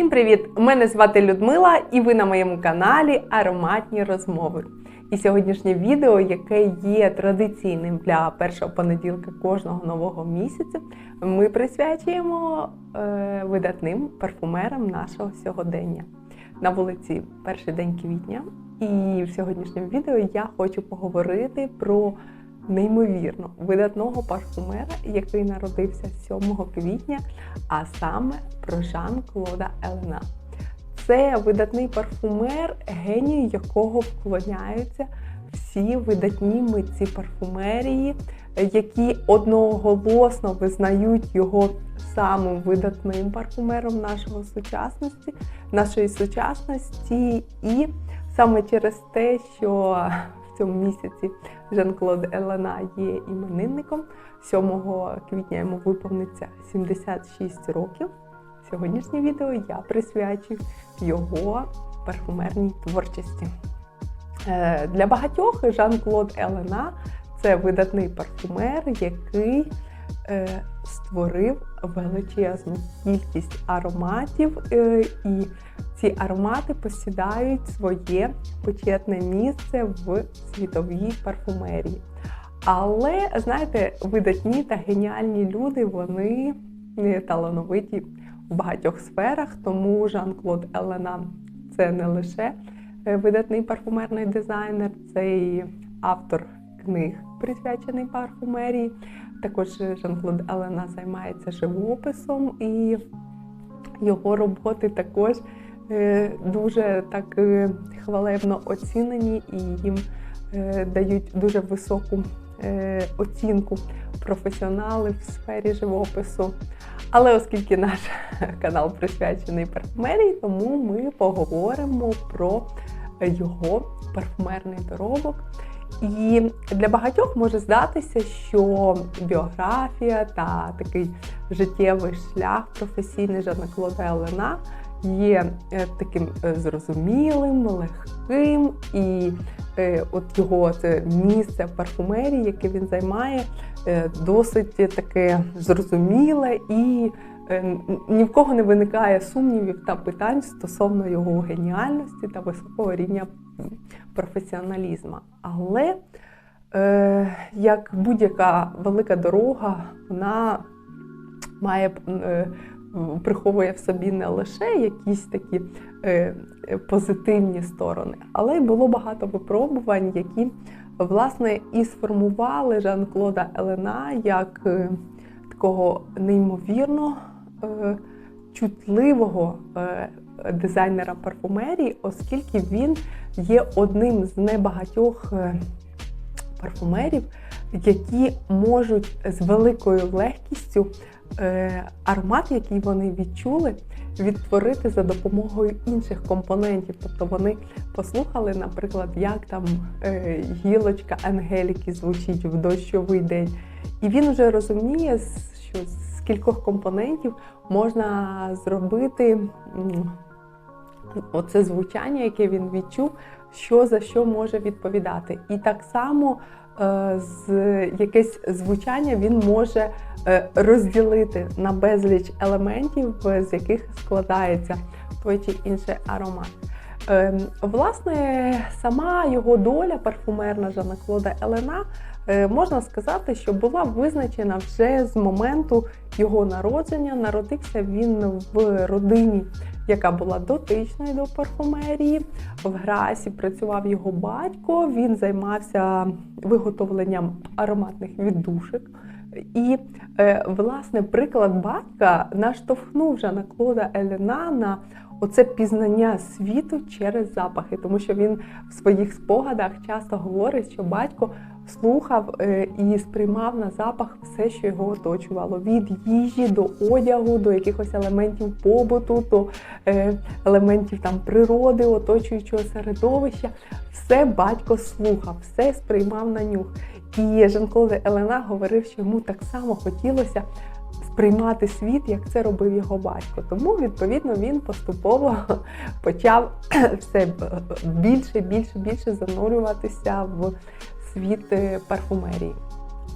Всім привіт! Мене звати Людмила, і ви на моєму каналі Ароматні розмови. І сьогоднішнє відео, яке є традиційним для першого понеділка кожного нового місяця, ми присвячуємо е, видатним парфумерам нашого сьогодення. На вулиці перший день квітня. І в сьогоднішньому відео я хочу поговорити про неймовірно видатного парфумера, який народився 7 квітня, а саме про Жан-Клода Елена. Це видатний парфумер, генію якого вклоняються всі видатні митці парфумерії, які одноголосно визнають його самим видатним парфумером нашого сучасності, нашої сучасності, і саме через те, що цьому місяці Жан-Клод Елана є іменинником. 7 квітня йому виповниться 76 років. Сьогоднішнє відео я присвячу його парфумерній творчості. Е, Для багатьох Жан-Клод Елена це видатний парфумер, який е, створив величезну кількість ароматів, е, і ці аромати посідають своє почетне місце в світовій парфумерії. Але, знаєте, видатні та геніальні люди, вони талановиті в багатьох сферах, тому Жан-Клод Елена це не лише видатний парфумерний дизайнер, це і автор книг, присвячений парфумерії. Також Жан-Клод Елена займається живописом, і його роботи також дуже так хвалебно оцінені і їм дають дуже високу оцінку професіонали в сфері живопису. Але оскільки наш канал присвячений парфумерії, тому ми поговоримо про його парфумерний доробок. І для багатьох може здатися, що біографія та такий життєвий шлях професійний Жана Клода Елена є таким зрозумілим, легким, і от його це місце в парфумерії, яке він займає, досить таке зрозуміле і ні в кого не виникає сумнівів та питань стосовно його геніальності та високого рівня професіоналізму. Але е, як будь-яка велика дорога, вона має е, приховує в собі не лише якісь такі е, позитивні сторони, але й було багато випробувань, які власне і сформували Жан-Клода Елена як е, такого неймовірно е, чутливого е, дизайнера парфумерії, оскільки він є одним з небагатьох е, парфумерів, які можуть з великою легкістю е, аромат, який вони відчули, відтворити за допомогою інших компонентів. Тобто вони послухали, наприклад, як там е, гілочка Ангеліки звучить в дощовий день. І він вже розуміє, що з кількох компонентів можна зробити оце звучання, яке він відчув, що за що може відповідати. І так само з якесь звучання він може розділити на безліч елементів, з яких складається той чи інший аромат. Власне, сама його доля парфумерна Жана Клода Елена, можна сказати, що була визначена вже з моменту його народження. Народився він в родині, яка була дотичною до парфумерії. В Грасі працював його батько, він займався виготовленням ароматних віддушок. І, власне, приклад батька наштовхнув Жана Клода Елена на оце пізнання світу через запахи, тому що він в своїх спогадах часто говорить, що батько слухав і сприймав на запах все, що його оточувало: від їжі до одягу, до якихось елементів побуту, до елементів там природи, оточуючого середовища. Все батько слухав, все сприймав на нюх. І Жан-Клод Елена говорив, що йому так само хотілося сприймати світ, як це робив його батько. Тому, відповідно, він поступово почав все більше, більше, більше занурюватися в світ парфумерії.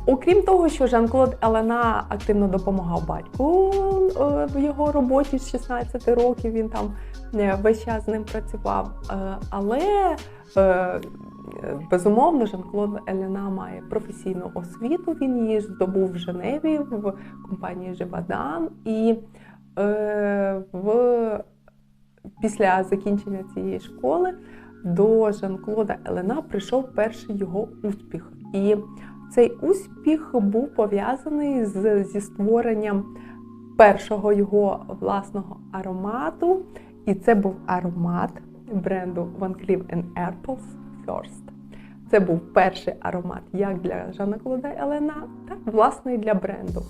Окрім того, що Жан-Клод Елена активно допомагав батьку е, в його роботі з 16 років, він там е, весь час з ним працював. Е, Але е, безумовно Жан-Клод Елена має професійну освіту. Він її здобув в Женеві в компанії Живадан. І е, в, після закінчення цієї школи до Жан-Клода Елена прийшов перший його успіх. І цей успіх був пов'язаний з, зі створенням першого його власного аромату. І це був аромат бренду Van Cleef Arpels First. Це був перший аромат як для Жана Клода Елена, так власне і для бренду.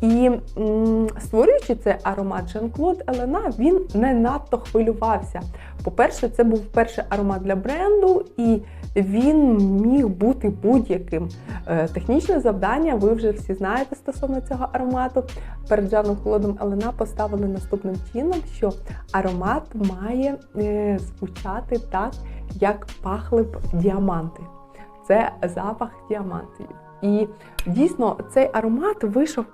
І м, створюючи цей аромат Жан-Клод Елена, він не надто хвилювався. По-перше, це був перший аромат для бренду, і він міг бути будь-яким. Е, Технічне завдання, ви вже всі знаєте стосовно цього аромату. Перед Жаном Клодом Елена поставили наступним чином, що аромат має е, звучати так, як пахли б діаманти. Це запах діамантів. І дійсно цей аромат вийшов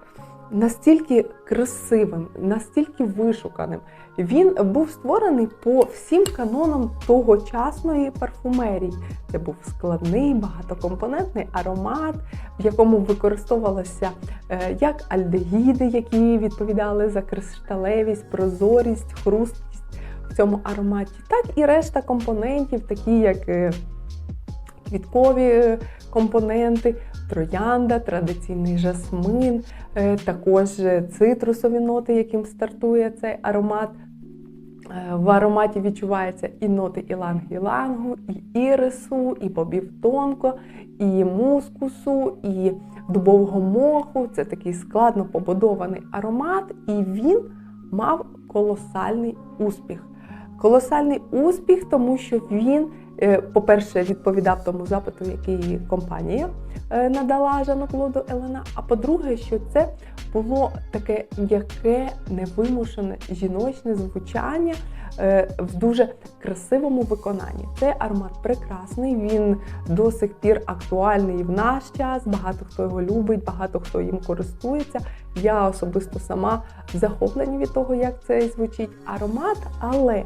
настільки красивим, настільки вишуканим. Він був створений по всім канонам тогочасної парфумерії. Це був складний, багатокомпонентний аромат, в якому використовувалося е, як альдегіди, які відповідали за кришталевість, прозорість, хрусткість в цьому ароматі, так і решта компонентів, такі як е, квіткові компоненти, троянда, традиційний жасмин, е, також цитрусові ноти, яким стартує цей аромат. Е, В ароматі відчуваються і ноти іланг-ілангу, і ірису, і бобів тонко, і мускусу, і дубового моху. Це такий складно побудований аромат, і він мав колосальний успіх. Колосальний успіх, тому що він, по-перше, відповідав тому запиту, який компанія е, надала Жану Клоду Елена. А по-друге, що це було таке м'яке, невимушене жіночне звучання е, в дуже красивому виконанні. Цей аромат прекрасний, він до сих пір актуальний в наш час. Багато хто його любить, багато хто їм користується. Я особисто сама захоплена від того, як це звучить аромат, але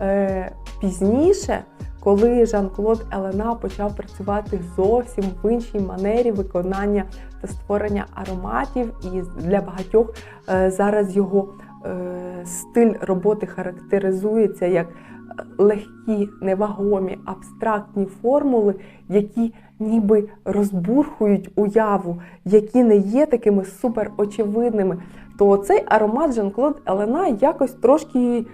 е, пізніше. Коли Жан-Клод Елена почав працювати зовсім в іншій манері виконання та створення ароматів, і для багатьох е, зараз його е, стиль роботи характеризується як легкі, невагомі, абстрактні формули, які ніби розбурхують уяву, які не є такими суперочевидними, то цей аромат Жан-Клод Елена якось трошки е,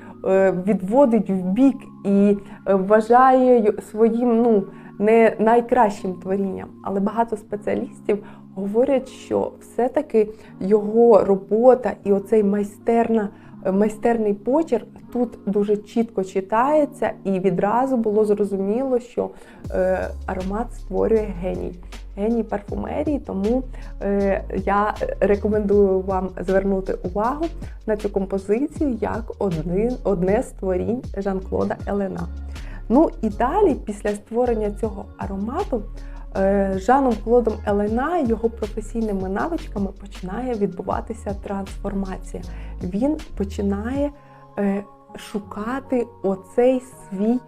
відводить в бік і е, вважає своїм ну, не найкращим творінням. Але багато спеціалістів говорять, що все-таки його робота і оцей майстерна, е, майстерний почерк тут дуже чітко читається, і відразу було зрозуміло, що е, аромат створює геній. Геній парфумерії, тому е, я рекомендую вам звернути увагу на цю композицію як один, одне з творінь Жан-Клода Елена. Ну і далі, після створення цього аромату, е, Жаном Клодом Елена його професійними навичками починає відбуватися трансформація. Він починає е, шукати оцей свій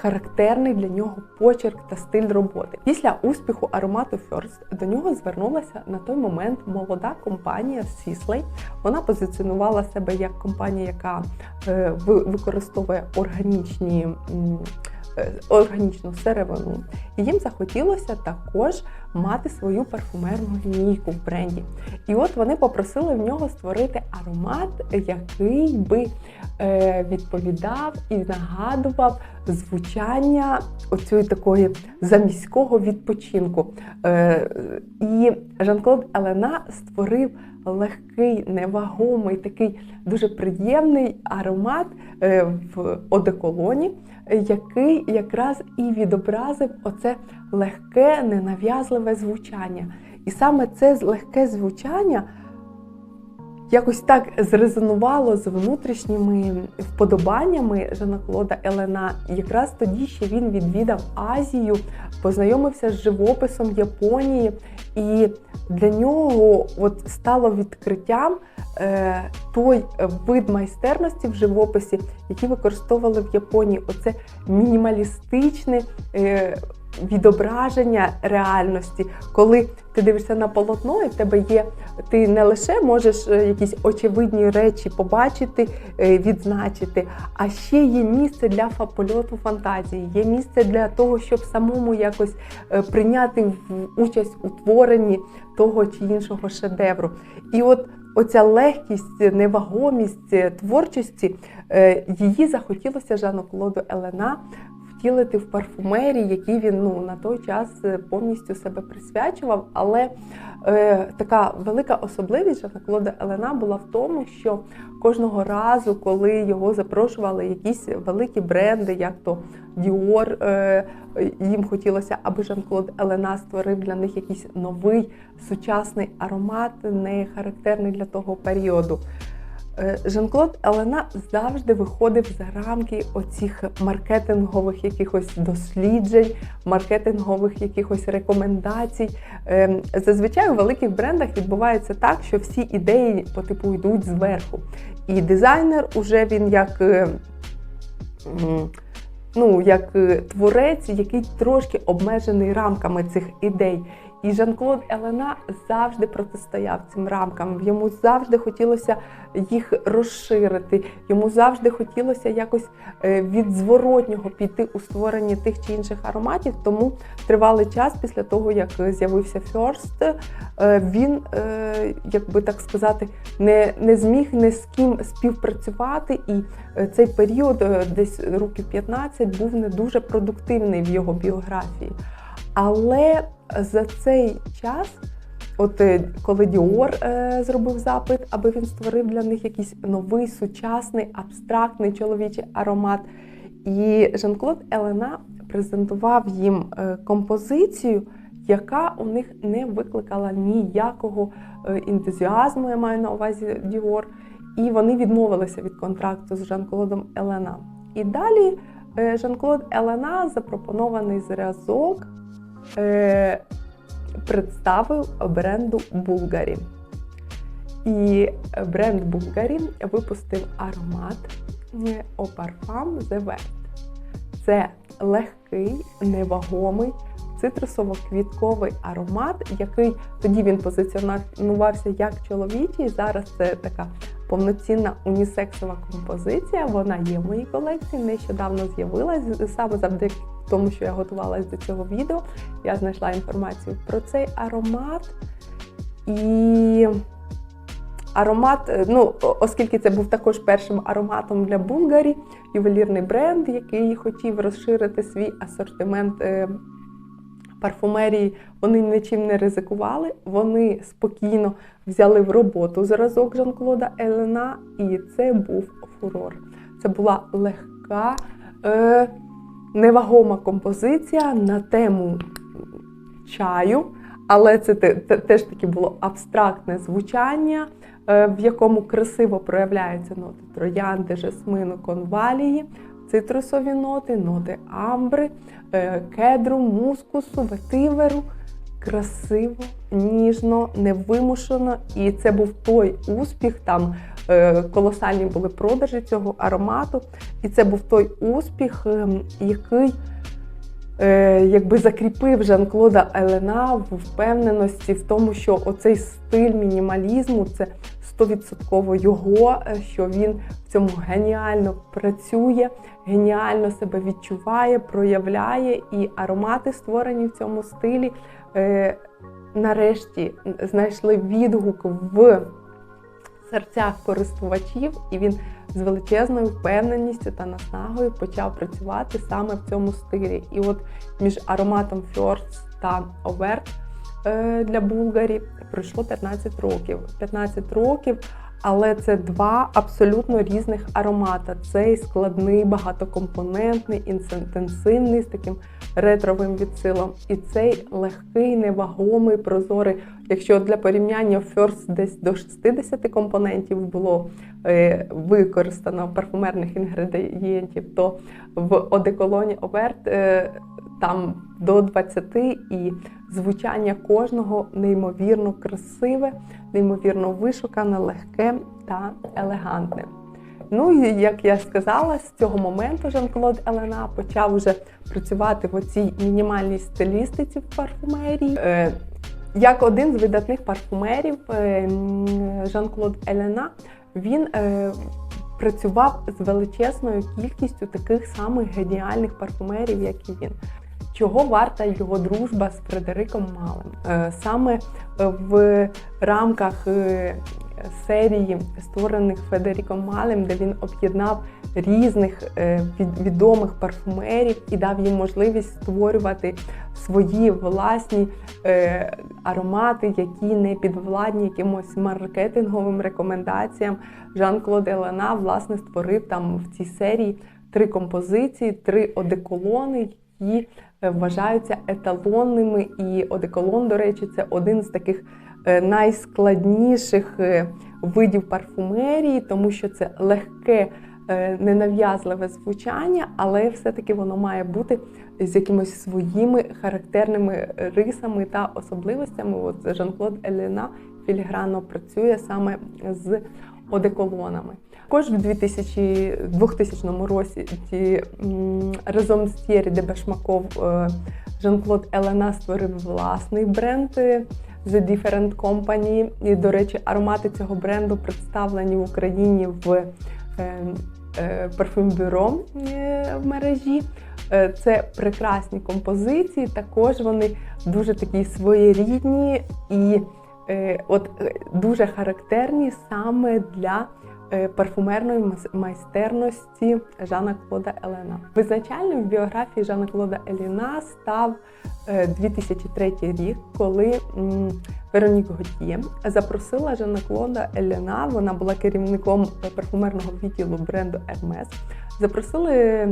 характерний для нього почерк та стиль роботи. Після успіху аромату First до нього звернулася на той момент молода компанія Sisley. Вона позиціонувала себе як компанія, яка е, ви- використовує органічні. е, Органічну сировину, і їм захотілося також мати свою парфумерну лінійку в бренді. І от вони попросили в нього створити аромат, який би е, відповідав і нагадував звучання оцієї такої заміського відпочинку. Е, і Жан-Клод Елена створив легкий, невагомий, такий дуже приємний аромат е, в одеколоні, який якраз і відобразив оце легке, ненав'язливе звучання. І саме це легке звучання якось так зрезонувало з внутрішніми вподобаннями Жана Клода Елена. Якраз тоді ще він відвідав Азію, познайомився з живописом Японії І для нього от стало відкриттям е, той вид майстерності в живописі, який використовували в Японії. Оце мінімалістичне. Відображення реальності, коли ти дивишся на полотно, і в тебе є, ти не лише можеш е, якісь очевидні речі побачити, е, відзначити, а ще є місце для польоту фантазії, є місце для того, щоб самому якось е, прийняти участь у творенні того чи іншого шедевру. І от оця легкість, невагомість творчості, її захотілося Жану Клоду Елена втілити в парфумерії, який він ну, на той час е, повністю себе присвячував. Але е, така велика особливість Жана Клода Елена була в тому, що кожного разу, коли його запрошували якісь великі бренди, як то Діор, е, їм хотілося, аби Жан-Клод Елена створив для них якийсь новий сучасний аромат, не характерний для того періоду. Е, Жан-Клод Елена завжди виходив за рамки оцих маркетингових якихось досліджень, маркетингових якихось рекомендацій. Ем, зазвичай у великих брендах відбувається так, що всі ідеї по типу йдуть зверху. І дизайнер уже він як. Е, ну, як е, творець, який трошки обмежений рамками цих ідей. І Жан-Клод Елена завжди протистояв цим рамкам. Йому завжди хотілося їх розширити. Йому завжди хотілося якось е, від зворотнього піти у створенні тих чи інших ароматів. Тому тривалий час після того, як з'явився First, е, він, е, як би так сказати, не, не зміг ні з ким співпрацювати. І цей період, десь років 15, був не дуже продуктивний в його біографії. Але за цей час, от е, коли Діор е, зробив запит, аби він створив для них якийсь новий, сучасний, абстрактний чоловічий аромат. І Жан-Клод Елена презентував їм е, композицію, яка у них не викликала ніякого е, ентузіазму, я маю на увазі Діор. І вони відмовилися від контракту з Жан-Клодом Елена. І далі Жан-Клод Елена запропонований зразок е, представив бренду Булгарі. І бренд Булгарі випустив аромат Au Parfum The Wet. Це легкий, невагомий, цитрусово-квітковий аромат, який тоді він позиціонувався як чоловічий. Зараз це така повноцінна унісексова композиція. Вона є в моїй колекції. Нещодавно з'явилась саме завдяки тому, що я готувалася до цього відео. Я знайшла інформацію про цей аромат. І аромат, е, ну, оскільки це був також першим ароматом для Булгарі, ювелірний бренд, який хотів розширити свій асортимент е, парфумерії, вони нічим не ризикували. Вони спокійно взяли в роботу зразок Жан-Клода Елена, і це був фурор. Це була легка. Е, невагома композиція на тему чаю, але це теж таки було абстрактне звучання, е, в якому красиво проявляються ноти троянди, жасмину, конвалії, цитрусові ноти, ноти амбри, е, кедру, мускусу, ветиверу. Красиво, ніжно, невимушено. І це був той успіх там Е, колосальні були продажі цього аромату. І це був той успіх, ем, який е, якби закріпив Жан-Клода Елена в впевненості в тому, що оцей стиль мінімалізму це стовідсотково його, е, що він в цьому геніально працює, геніально себе відчуває, проявляє, і аромати, створені в цьому стилі, нарешті знайшли відгук в серцях користувачів, і він з величезною впевненістю та наснагою почав працювати саме в цьому стилі. І от між ароматом First та е, для Булгарі пройшло 15 років. 15 років але це два абсолютно різних аромата. Цей складний, багатокомпонентний, інтенсивний з таким ретровим відсилом. І цей легкий, невагомий, прозорий. Якщо для порівняння First десь до 60 компонентів було е, використано парфумерних інгредієнтів, то в одеколоні Овert е, там до 20 і звучання кожного неймовірно красиве, неймовірно вишукане, легке та елегантне. Ну і як я сказала, з цього моменту Жан-Клод Елена почав вже працювати в оцій мінімальній стилістиці в парфумерії. Е, як один з видатних парфумерів е, Жан-Клод Елена, він е, працював з величезною кількістю таких самих геніальних парфумерів, як і він. Чого варта його дружба з Фредериком Малем? Е, Саме е, в рамках е, серії, створених Федеріком Малем, де він об'єднав різних відомих парфумерів і дав їм можливість створювати свої власні аромати, які не підвладні якимось маркетинговим рекомендаціям. Жан-Клод Елена власне створив там в цій серії три композиції, три одеколони, які е, вважаються еталонними. І одеколон, до речі, це один з таких е, найскладніших е, видів парфумерії, тому що це легке, ненав'язливе звучання, але все-таки воно має бути з якимись своїми характерними рисами та особливостями. От Жан-Клод Елена філігранно працює саме з одеколонами. Також в 2000, 2000 році разом з Тєрі де Бешмаков е, Жан-Клод Елена створив власний бренд е, The Different Company. І, до речі, аромати цього бренду представлені в Україні в е, е, парфюм-бюро в мережі. Це прекрасні композиції, також вони дуже такі своєрідні і от дуже характерні саме для парфумерної мас- майстерності Жана Клода Елена. Визначальним в біографії Жана Клода Еліна став е, 2003 рік, коли м, Веронік Готьє запросила Жана Клода Елена, вона була керівником е, парфумерного відділу бренду Hermes, запросили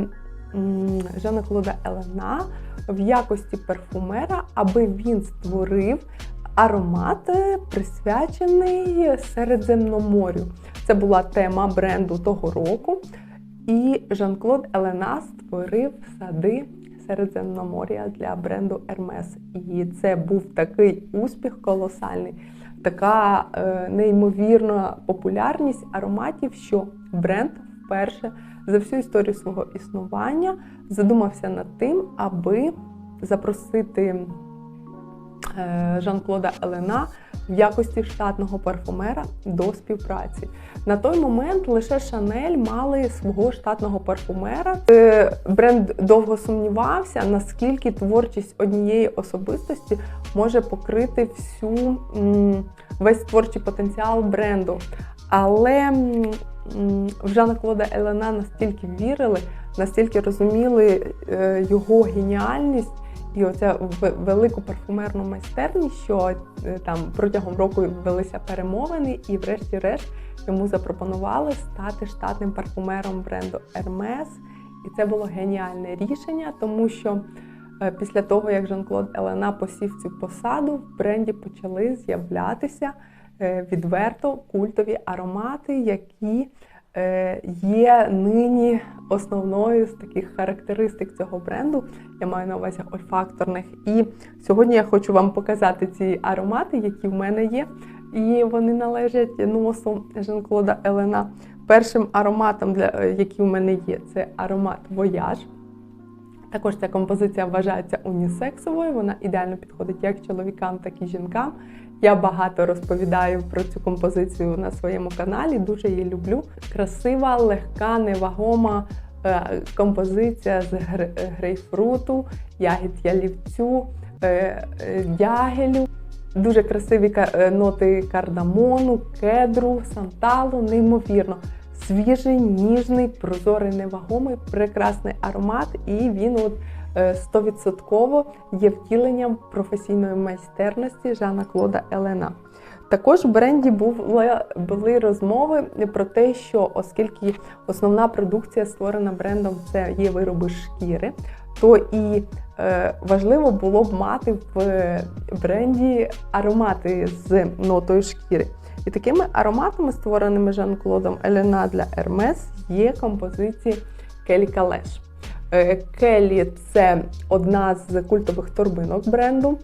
Жана Клода Елена в якості парфумера, аби він створив аромат, присвячений Середземноморю. Це була тема бренду того року. І Жан-Клод Елена створив сади Середземномор'я для бренду Hermes. І це був такий успіх колосальний, така е, неймовірна популярність ароматів, що бренд вперше за всю історію свого існування задумався над тим, аби запросити Жан-Клода Елена в якості штатного парфумера до співпраці. На той момент лише Шанель мали свого штатного парфумера. Е, Бренд довго сумнівався, наскільки творчість однієї особистості може покрити всю весь творчий потенціал бренду. Але в Жана Клода Елена настільки вірили, настільки розуміли е, його геніальність і оця велику парфумерну майстерність, що е, там протягом року велися перемовини, і, врешті-решт, йому запропонували стати штатним парфумером бренду Hermes. І це було геніальне рішення, тому що е, після того, як Жан-Клод Елена посів цю посаду, в бренді почали з'являтися е, відверто культові аромати, які є нині основною з таких характеристик цього бренду. Я маю на увазі ольфакторних. І сьогодні я хочу вам показати ці аромати, які в мене є. І вони належать носу Жан-Клода Елена. Першим ароматом, для, е, який в мене є, це аромат Вояж. Також ця композиція вважається унісексовою, вона ідеально підходить як чоловікам, так і жінкам. Я багато розповідаю про цю композицію на своєму каналі, дуже її люблю. Красива, легка, невагома е, композиція з гр- грейпфруту, ягід ялівцю, е, е, дягелю. Дуже красиві ноти кардамону, кедру, санталу, неймовірно. Свіжий, ніжний, прозорий, невагомий, прекрасний аромат, і він от е, стовідсотково є втіленням професійної майстерності Жана Клода Елена. Також в бренді були, були розмови про те, що оскільки основна продукція створена брендом це є вироби шкіри, то і е, важливо було б мати в бренді аромати з нотою шкіри. І такими ароматами, створеними Жан-Клодом Елена для Hermes, є композиції Келі Калеш. Е, Келі це одна з культових торбинок бренду.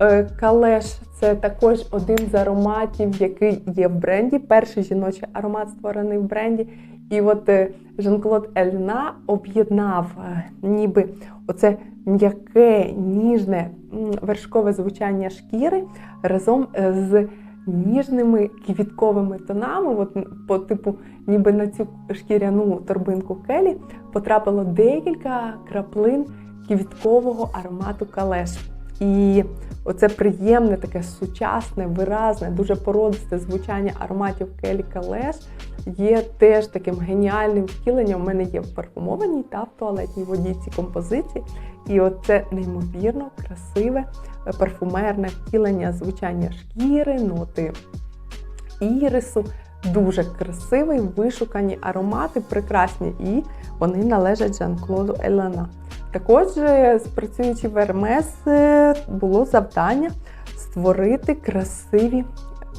Е, Калеш це також один з ароматів, який є в бренді. Перший жіночий аромат створений в бренді. І от е, Жан-Клод Ельна об'єднав е, ніби оце м'яке, ніжне вершкове звучання шкіри разом е, з ніжними квітковими тонами. От, по типу, ніби на цю шкіряну торбинку келі потрапило декілька краплин квіткового аромату калеш. І оце приємне, таке сучасне, виразне, дуже породисте звучання ароматів келі калеш є теж таким геніальним втіленням. У мене є в парфумованій та в туалетній воді ці композиції. І оце неймовірно красиве е, парфумерне втілення звучання шкіри, ноти ірису. Дуже красивий, вишукані аромати, прекрасні, і вони належать Жан-Клоду Елена. Також, е, працюючи в Ермес, е, було завдання створити красиві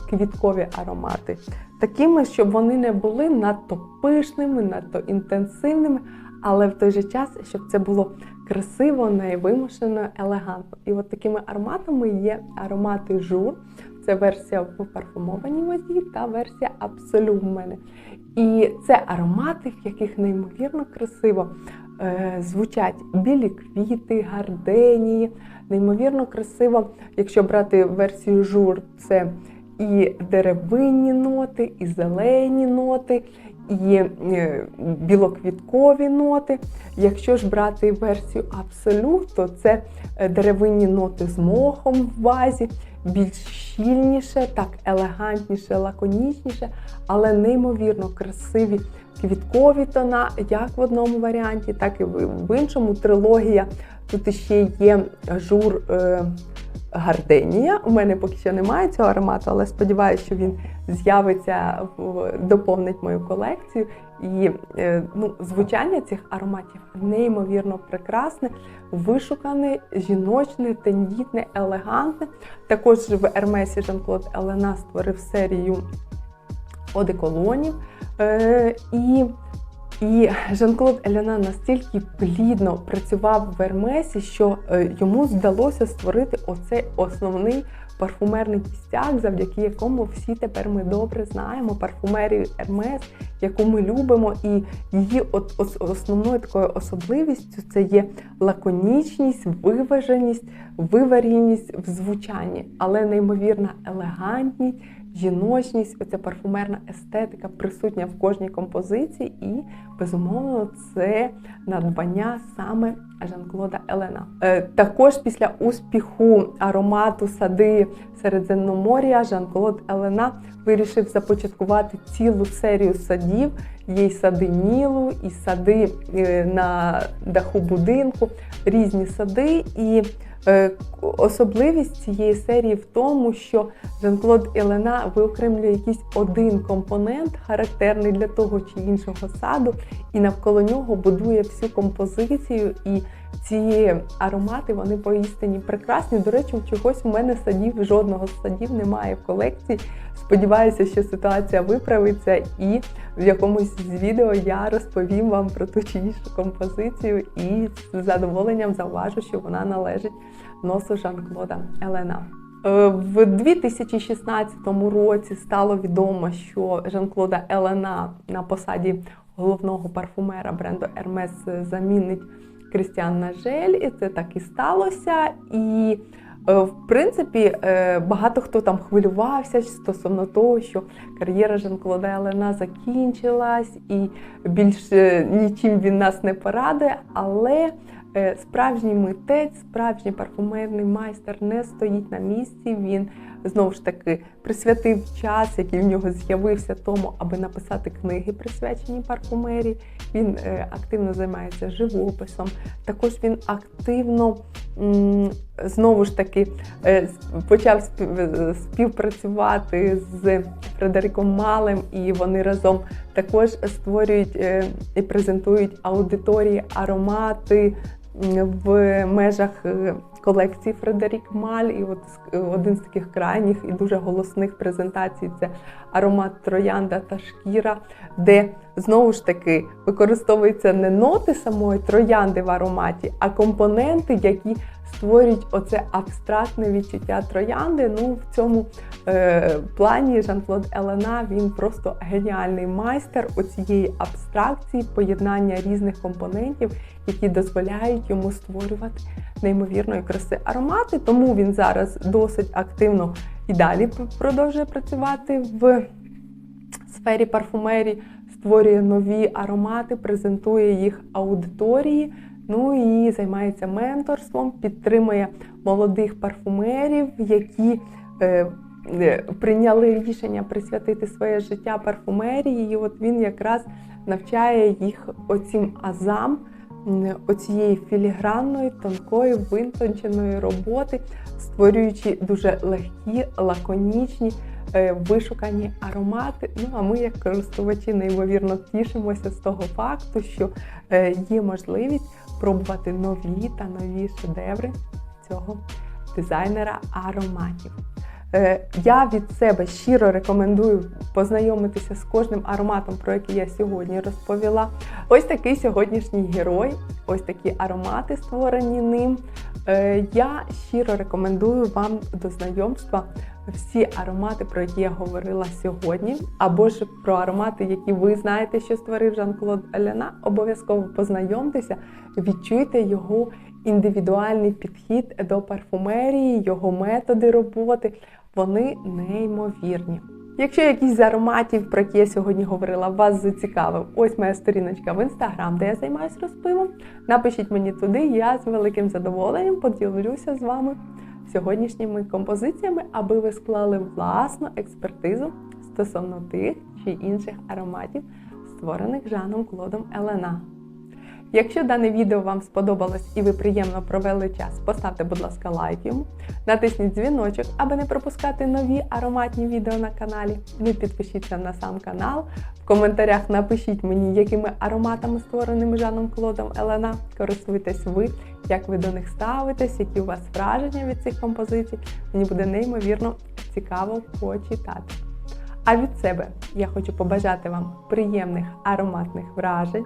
квіткові аромати, такими, щоб вони не були надто пишними, надто інтенсивними, але в той же час, щоб це було красиво, невимушено, елегантно. І от такими ароматами є аромати жур. Це версія в парфумованій воді та версія Абсолют в мене. І це аромати, в яких неймовірно красиво е, звучать білі квіти, гарденії. Неймовірно красиво, якщо брати версію жур, це і деревинні ноти, і зелені ноти, і е, білоквіткові ноти. Якщо ж брати версію Абсолют, то це е, деревинні ноти з мохом в вазі, більш щільніше, так елегантніше, лаконічніше, але неймовірно красиві квіткові тона, як в одному варіанті, так і в іншому. Трилогія. Тут ще є жур. Е, Гарденія. У мене поки що немає цього аромату, але сподіваюся, що він з'явиться, доповнить мою колекцію. І е, ну, звучання цих ароматів неймовірно прекрасне, вишукане, жіночне, тендітне, елегантне. Також в Ермесі Жан-Клод Елена створив серію одеколонів. Е, і і Жан-Клод Еляна настільки плідно працював в Ермесі, що е, йому вдалося створити оцей основний парфумерний кістяк, завдяки якому всі тепер ми добре знаємо парфумерію Ермес, яку ми любимо, і її от основною такою особливістю це є лаконічність, виваженість, виваріність в звучанні, але неймовірна елегантність жіночність, оця парфумерна естетика присутня в кожній композиції, і, безумовно, це надбання саме Жан-Клода Елена. Е, також після успіху аромату сади Середземномор'я Жан-Клод Елена вирішив започаткувати цілу серію садів. Є й сади Нілу, і сади е, на даху будинку, різні сади. І Е, особливість цієї серії в тому, що Жан-Клод Елена виокремлює якийсь один компонент, характерний для того чи іншого саду, і навколо нього будує всю композицію. І ці аромати вони поістині прекрасні. До речі, чогось у мене садів, жодного з садів немає в колекції. Сподіваюся, що ситуація виправиться, і в якомусь з відео я розповім вам про ту чи іншу композицію і з задоволенням зауважу, що вона належить носу Жан-Клода Елена. Е, в 2016 році стало відомо, що Жан-Клода Елена на посаді головного парфумера бренду Hermes замінить Крістіан Нажель, і це так і сталося. І Е, в принципі, е, багато хто там хвилювався стосовно того, що кар'єра Жан-Клода Елена закінчилась і більше нічим він нас не порадує, але Е, справжній митець, справжній парфумерний майстер не стоїть на місці. Він знову ж таки присвятив час, який в нього з'явився тому, аби написати книги, присвячені парфумерії. Він е, активно займається живописом. Також він активно знову ж таки е, почав співпрацювати з Фредериком Малем, і вони разом також створюють і презентують аудиторії аромати в межах е, колекції Фредерік Маль. І от один з таких крайніх і дуже голосних презентацій це аромат троянда та шкіра, де знову ж таки використовуються не ноти самої троянди в ароматі, а компоненти, які створюють оце абстрактне відчуття троянди. Ну в цьому е, плані Жан-Клод Елена він просто геніальний майстер оцієї абстракції, поєднання різних компонентів, які дозволяють йому створювати неймовірної краси аромати. Тому він зараз досить активно і далі продовжує працювати в сфері парфумерії, створює нові аромати, презентує їх аудиторії. Ну і займається менторством, підтримує молодих парфумерів, які е, е, прийняли рішення присвятити своє життя парфумерії. І от він якраз навчає їх оцім азам, оцієї філігранної, тонкої, витонченої роботи, створюючи дуже легкі, лаконічні, е, вишукані аромати. Ну а ми, як користувачі, неймовірно тішимося з того факту, що е, є можливість пробувати нові та нові шедеври цього дизайнера ароматів. Е, Я від себе щиро рекомендую познайомитися з кожним ароматом, про який я сьогодні розповіла. Ось такий сьогоднішній герой, ось такі аромати створені ним. Е, Я щиро рекомендую вам до знайомства всі аромати, про які я говорила сьогодні, або ж про аромати, які ви знаєте, що створив Жан-Клод Аляна. Обов'язково познайомтеся, відчуйте його індивідуальний підхід до парфумерії, його методи роботи. Вони неймовірні. Якщо якийсь з ароматів, про які я сьогодні говорила, вас зацікавив, ось моя сторіночка в інстаграм, де я займаюся розпивом. Напишіть мені туди, я з великим задоволенням поділюся з вами сьогоднішніми композиціями, аби ви склали власну експертизу стосовно тих чи інших ароматів, створених Жаном Клодом Елена. Якщо дане відео вам сподобалось і ви приємно провели час, поставте, будь ласка, лайк йому, натисніть дзвіночок, аби не пропускати нові ароматні відео на каналі. Ну і підпишіться на сам канал. В коментарях напишіть мені, якими ароматами створеними Жаном Клодом Елена користуєтесь ви, як ви до них ставитесь, які у вас враження від цих композицій. Мені буде неймовірно цікаво почитати. А від себе я хочу побажати вам приємних ароматних вражень.